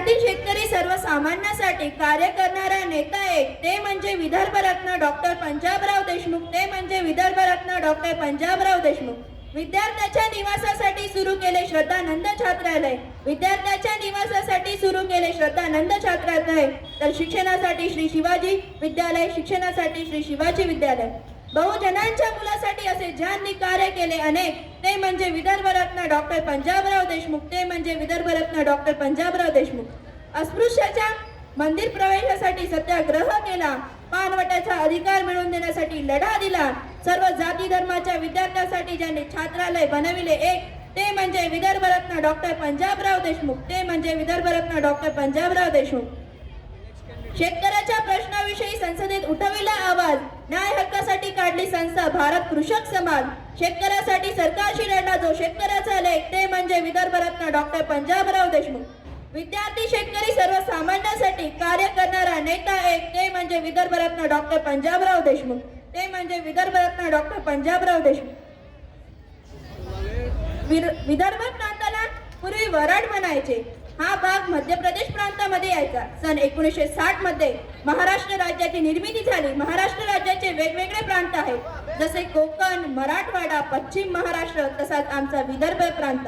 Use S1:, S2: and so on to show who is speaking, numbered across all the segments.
S1: विद्यार्थी शेतकरी सर्वसामान्यांसाठी कार्य करणारा नेता एक ते म्हणजे विदर्भरत्न डॉक्टर पंजाबराव देशमुख ते म्हणजे विदर्भरत्न डॉक्टर पंजाबराव देशमुख. विद्यार्थ्याच्या निवासासाठी सुरू केले श्रद्धानंद छात्रालय. विद्यार्थ्याच्या निवासासाठी सुरू केले श्रद्धानंद छात्रालय. तर शिक्षणासाठी श्री शिवाजी विद्यालय शिक्षणासाठी श्री शिवाजी विद्यालय. बहुजनांच्या मुलासाठी असे ज्यांनी कार्य केले अनेक ते म्हणजे विदर्भरत्न डॉक्टर पंजाबराव देशमुख ते म्हणजे विदर्भरत्न डॉक्टर पंजाबराव देशमुख. अस्पृश्याच्या मंदिर प्रवेशासाठी सत्याग्रह केला पानवट्याचा अधिकार मिळवून देण्यासाठी लढा दिला. सर्व जाती धर्माच्या विद्यार्थ्यांसाठी ज्यांनी छात्रालय बनविले एक ते म्हणजे विदर्भरत्न डॉक्टर पंजाबराव देशमुख ते म्हणजे विदर्भरत्न डॉक्टर पंजाबराव देशमुख. शेतकऱ्याच्या प्रश्नाविषयी संसदेत उठविला आवाज न्याय हक्क शेतकऱ्यासाठी काढली संस्था भारत कृषक समाज. शेतकऱ्यासाठी सरकारशी लढला जो शेतकऱ्याचा लेख ते म्हणजे विदर्भरत्न डॉक्टर पंजाबराव देशमुख. विद्यार्थी शेतकरी सर्वसामान्यांसाठी कार्य करणारा नेता एक ते म्हणजे विदर्भरत्न डॉक्टर पंजाबराव देशमुख. ते म्हणजे विदर्भरत्न डॉक्टर पंजाबराव देशमुख. विदर्भ प्रांताला पूर्वी वराड म्हणायचे. हा भाग मध्य प्रदेश प्रांतामध्ये यायचा. सन एकोणीसशे साठमध्ये महाराष्ट्र राज्याची निर्मिती झाली. महाराष्ट्र राज्याचे वेगवेगळे प्रांत आहेत. जसे कोकण मराठवाडा पश्चिम महाराष्ट्र तसाच आमचा विदर्भ प्रांत.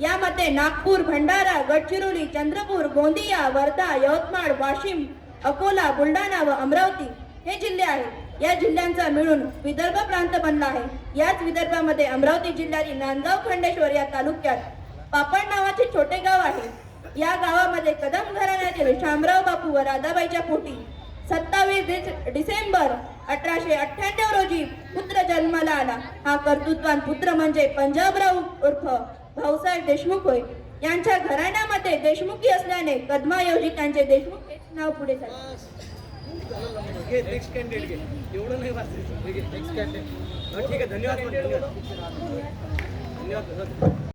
S1: यामध्ये नागपूर भंडारा गडचिरोली चंद्रपूर गोंदिया वर्धा यवतमाळ वाशिम अकोला बुलढाणा व अमरावती हे जिल्हे आहेत. या जिल्ह्यांचा मिळून विदर्भ प्रांत बनला आहे. याच विदर्भामध्ये अमरावती जिल्ह्यातील नांदगाव खंडेश्वर या तालुक्यात पापड नावाचे छोटे गाव आहे. या गावामध्ये कदम घराण्याचे शामराव बापू व राधाबाईच्या पोटी. सत्तावीस डिसेंबर अठराशे अठ्ठ्याण्णव रोजी पुत्र जन्माला आला. हा कर्तृत्वान पुत्र म्हणजे पंजाबराव उर्फ भाऊसाहेब देशमुख होय. यांच्या घराण्यामध्ये देशमुखी असल्याने कदमाऐवजी त्यांचे देशमुख नाव पुढे झाले